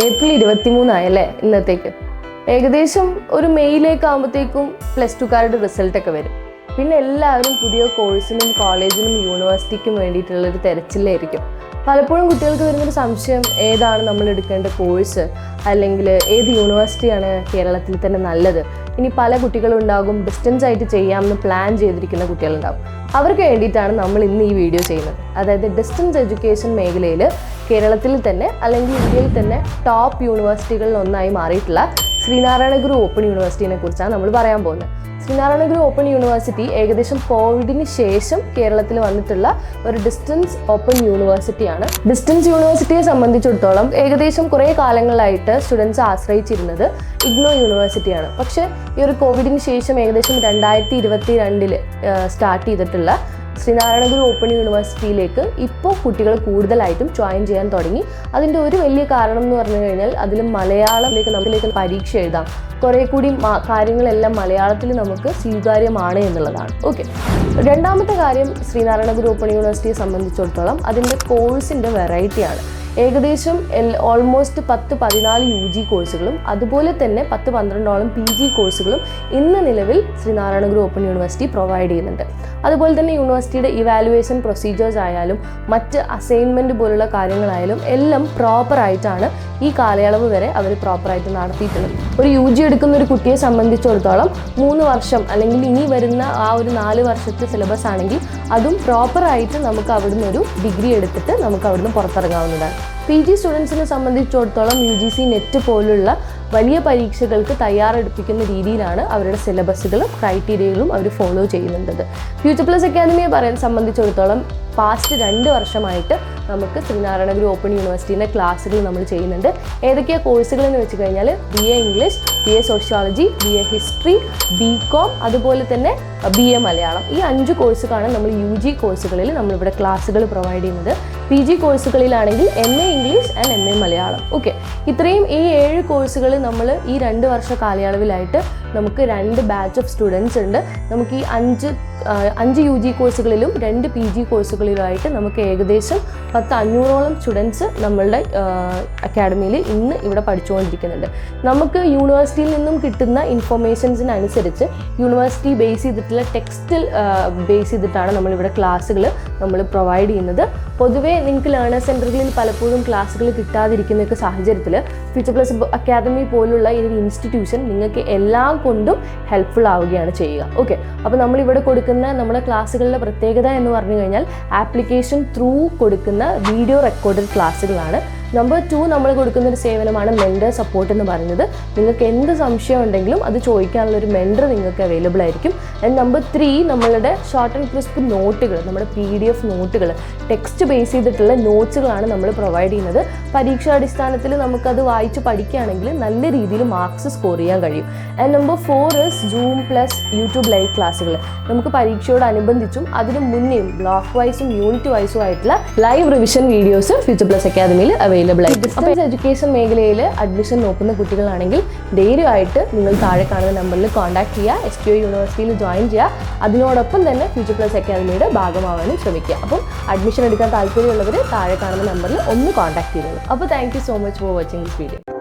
April ഇരുപത്തി മൂന്നായല്ലേ ഇന്നത്തേക്ക്. ഏകദേശം ഒരു മെയ്യിലേക്ക് ആകുമ്പോഴത്തേക്കും പ്ലസ് ടുക്കാരുടെ റിസൾട്ടൊക്കെ വരും. പിന്നെ എല്ലാവരും പുതിയ കോഴ്സിനും കോളേജിനും യൂണിവേഴ്സിറ്റിക്കും വേണ്ടിയിട്ടുള്ളൊരു തെരച്ചിലായിരിക്കും. പലപ്പോഴും കുട്ടികൾക്ക് വരുന്നൊരു സംശയം ഏതാണ് നമ്മൾ എടുക്കേണ്ട കോഴ്സ്? അല്ലെങ്കിൽ ഏത് യൂണിവേഴ്സിറ്റിയാണ് കേരളത്തിൽ തന്നെ നല്ലത്? ഇനി പല കുട്ടികളുണ്ടാകും ഡിസ്റ്റൻസ് ആയിട്ട് ചെയ്യാമെന്ന് പ്ലാൻ ചെയ്തിരിക്കുന്ന കുട്ടികളുണ്ടാകും. അവർക്ക് വേണ്ടിയിട്ടാണ് നമ്മൾ ഇന്ന് ഈ വീഡിയോ ചെയ്യുന്നത്. അതായത് ഡിസ്റ്റൻസ് എഡ്യൂക്കേഷൻ മേഖലയിൽ കേരളത്തിൽ തന്നെ അല്ലെങ്കിൽ ഇന്ത്യയിൽ തന്നെ ടോപ്പ് യൂണിവേഴ്സിറ്റികളിൽ ഒന്നായി മാറിയിട്ടുള്ള ശ്രീനാരായണ ഗുരു ഓപ്പൺ യൂണിവേഴ്സിറ്റിനെ കുറിച്ചാണ് നമ്മൾ പറയാൻ പോകുന്നത്. ശ്രീനാരായണ ഗുരു ഓപ്പൺ യൂണിവേഴ്സിറ്റി ഏകദേശം കോവിഡിന് ശേഷം കേരളത്തിൽ വന്നിട്ടുള്ള ഒരു ഡിസ്റ്റൻസ് ഓപ്പൺ യൂണിവേഴ്സിറ്റിയാണ്. ഡിസ്റ്റൻസ് യൂണിവേഴ്സിറ്റിയെ സംബന്ധിച്ചിടത്തോളം ഏകദേശം കുറേ കാലങ്ങളായിട്ട് സ്റ്റുഡൻസ് ആശ്രയിച്ചിരുന്നത് ഇഗ്നോ യൂണിവേഴ്സിറ്റിയാണ്. പക്ഷേ ഈ ഒരു കോവിഡിന് ശേഷം ഏകദേശം രണ്ടായിരത്തി ഇരുപത്തി രണ്ടിൽ സ്റ്റാർട്ട് ചെയ്തിട്ടുള്ള ശ്രീനാരായണ ഗുരു ഓപ്പൺ യൂണിവേഴ്സിറ്റിയിലേക്ക് ഇപ്പോൾ കുട്ടികൾ കൂടുതലായിട്ടും ജോയിൻ ചെയ്യാൻ തുടങ്ങി. അതിന്റെ ഒരു വലിയ കാരണം എന്ന് പറഞ്ഞു കഴിഞ്ഞാൽ അതിൽ മലയാളത്തിലേക്ക് നമ്മളിലേക്ക് പരീക്ഷ എഴുതാം. കുറേ കൂടി കാര്യങ്ങളെല്ലാം മലയാളത്തിൽ നമുക്ക് സ്വീകാര്യമാണ് എന്നുള്ളതാണ്. ഓക്കെ രണ്ടാമത്തെ കാര്യം ശ്രീനാരായണഗുരു ഓപ്പൺ യൂണിവേഴ്സിറ്റിയെ സംബന്ധിച്ചിടത്തോളം അതിന്റെ കോഴ്സിന്റെ വെറൈറ്റിയാണ് ഏകദേശം ഓൾമോസ്റ്റ് പത്ത് പതിനാല് യു ജി കോഴ്സുകളും അതുപോലെ തന്നെ പത്ത് പന്ത്രണ്ടോളം പി ജി കോഴ്സുകളും ഇന്ന് നിലവിൽ Sreenarayana Guru open university provide ചെയ്യുന്നുണ്ട്. അതുപോലെ തന്നെ യൂണിവേഴ്സിറ്റിയുടെ ഇവാലുവേഷൻ പ്രൊസീജിയേഴ്സ് ആയാലും മറ്റ് അസൈൻമെന്റ് പോലുള്ള കാര്യങ്ങളായാലും എല്ലാം പ്രോപ്പറായിട്ടാണ് ഈ കാലയളവ് വരെ അവർ പ്രോപ്പറായിട്ട് നടത്തിയിട്ടുള്ളത്. ഒരു യു ജി എടുക്കുന്ന ഒരു കുട്ടിയെ സംബന്ധിച്ചിടത്തോളം മൂന്ന് വർഷം അല്ലെങ്കിൽ ഇനി വരുന്ന ആ ഒരു നാല് വർഷത്തെ സിലബസ് ആണെങ്കിൽ അതും പ്രോപ്പറായിട്ട് നമുക്ക് അവിടുന്ന് ഒരു ഡിഗ്രി എടുത്തിട്ട് നമുക്ക് അവിടുന്ന് പുറത്തിറങ്ങാവുന്നതാണ്. പി ജി സ്റ്റുഡൻസിനെ സംബന്ധിച്ചിടത്തോളം യു ജി സി നെറ്റ് പോലുള്ള വലിയ പരീക്ഷകൾക്ക് തയ്യാറെടുപ്പിക്കുന്ന രീതിയിലാണ് അവരുടെ സിലബസുകളും ക്രൈറ്റീരിയകളും അവർ ഫോളോ ചെയ്യുന്നുണ്ട് ഫ്യൂച്ചർ പ്ലസ് അക്കാദമിയെ പറയാൻ സംബന്ധിച്ചിടത്തോളം പാസ്റ്റ് രണ്ട് വർഷമായിട്ട് നമുക്ക് ശ്രീനാരായണ ഗുരു ഓപ്പൺ യൂണിവേഴ്സിറ്റിന്റെ ക്ലാസ്സുകൾ നമ്മൾ ചെയ്യുന്നുണ്ട്. ഏതൊക്കെയാണ് കോഴ്സുകൾ എന്ന് വെച്ച് കഴിഞ്ഞാൽ B A English B A sociology B A history B com അതുപോലെ തന്നെ ബി എ മലയാളം ഈ അഞ്ച് കോഴ്സുകളാണ് നമ്മൾ യു ജി കോഴ്സുകളിൽ നമ്മളിവിടെ ക്ലാസ്സുകൾ പ്രൊവൈഡ് ചെയ്യുന്നത്. P G കോഴ്സുകളിലാണെങ്കിൽ M A English and M A Malayalam okay ഇത്രയും ഈ ഏഴ് കോഴ്സുകൾ നമ്മൾ ഈ രണ്ട് വർഷ കാലയളവിലായിട്ട് നമുക്ക് രണ്ട് ബാച്ച് ഓഫ് സ്റ്റുഡൻസ് ഉണ്ട്. നമുക്ക് ഈ അഞ്ച് അഞ്ച് യു ജി കോഴ്സുകളിലും രണ്ട് പി ജി കോഴ്സുകളിലുമായിട്ട് നമുക്ക് ഏകദേശം പത്ത് അഞ്ഞൂറോളം സ്റ്റുഡൻസ് നമ്മളുടെ അക്കാഡമിയിൽ ഇന്ന് ഇവിടെ പഠിച്ചുകൊണ്ടിരിക്കുന്നുണ്ട്. നമുക്ക് യൂണിവേഴ്സിറ്റിയിൽ നിന്നും കിട്ടുന്ന ഇൻഫർമേഷൻസിനനുസരിച്ച് യൂണിവേഴ്സിറ്റി ബേസ് ചെയ്തിട്ടുള്ള ടെക്സ്റ്റിൽ ബേസ് ചെയ്തിട്ടാണ് നമ്മളിവിടെ ക്ലാസ്സുകൾ നമ്മൾ പ്രൊവൈഡ് ചെയ്യുന്നത്. പൊതുവേ നിങ്ങൾക്ക് ലേണേഴ്സ് സെന്ററുകളിൽ പലപ്പോഴും ക്ലാസ്സുകൾ കിട്ടാതിരിക്കുന്നൊക്കെ സാഹചര്യത്തിൽ ഫ്യൂച്ചർ പ്ലസ് അക്കാദമി പോലുള്ള ഈ ഇൻസ്റ്റിറ്റ്യൂഷൻ നിങ്ങൾക്ക് എല്ലാം കൊണ്ടും ഹെൽപ്ഫുൾ ആവുകയാണ് ചെയ്യുക. ഓക്കെ അപ്പോൾ നമ്മളിവിടെ കൊടുക്കുന്ന നമ്മുടെ ക്ലാസ്സുകളുടെ പ്രത്യേകത എന്ന് പറഞ്ഞു കഴിഞ്ഞാൽ ആപ്ലിക്കേഷൻ ത്രൂ കൊടുക്കുന്ന വീഡിയോ റെക്കോർഡഡ് ക്ലാസ്സുകളാണ് നമ്പർ ടു നമ്മൾ കൊടുക്കുന്ന ഒരു സേവനമാണ് മെൻഡർ സപ്പോർട്ട് എന്ന് പറയുന്നത്. നിങ്ങൾക്ക് എന്ത് സംശയം ഉണ്ടെങ്കിലും അത് ചോദിക്കാനുള്ള ഒരു മെൻഡർ നിങ്ങൾക്ക് അവൈലബിൾ ആയിരിക്കും. ആൻഡ് നമ്പർ ത്രീ നമ്മളുടെ ഷോർട്ട് ആൻഡ് ക്രിസ്പ് നോട്ടുകൾ നമ്മുടെ പി ഡി എഫ് നോട്ടുകൾ ടെക്സ്റ്റ് ബേസ് ചെയ്തിട്ടുള്ള നോട്ട്സുകളാണ് നമ്മൾ പ്രൊവൈഡ് ചെയ്യുന്നത്. പരീക്ഷാടിസ്ഥാനത്തിൽ നമുക്കത് വായിച്ച് പഠിക്കുകയാണെങ്കിൽ നല്ല രീതിയിൽ മാർക്സ് സ്കോർ ചെയ്യാൻ കഴിയും. And number four is Zoom plus YouTube live ക്ലാസ്സുകൾ. നമുക്ക് പരീക്ഷയോടനുബന്ധിച്ചും അതിന് മുന്നേയും ബ്ലോക്ക് വൈസും യൂണിറ്റ് വൈസും ആയിട്ടുള്ള live revision videos future plus അക്കാദമിയിൽ അവൈലബിൾ ആയി അപ്പോൾ എഡ്യൂക്കേഷൻ മേഖലയിൽ അഡ്മിഷൻ നോക്കുന്ന കുട്ടികളാണെങ്കിൽ ധൈര്യമായിട്ട് നിങ്ങൾ താഴെ കാണുന്ന നമ്പറിൽ കോൺടാക്ട് ചെയ്യുക എസ് ടി ഒ യൂണിവേഴ്സിറ്റിയിൽ ജോയിൻ ചെയ്യുക. അതിനോടൊപ്പം തന്നെ ഫ്യൂച്ചർ പ്ലസ് അക്കാദമിയുടെ ഭാഗമാവാനും ശ്രമിക്കുക. അപ്പം അഡ്മിഷൻ എടുക്കാൻ താല്പര്യമുള്ളവർ താഴെ കാണുന്ന നമ്പറിൽ ഒന്ന് കോൺടാക്ട് ചെയ്തോളൂ. അപ്പോൾ thank you so much for watching this video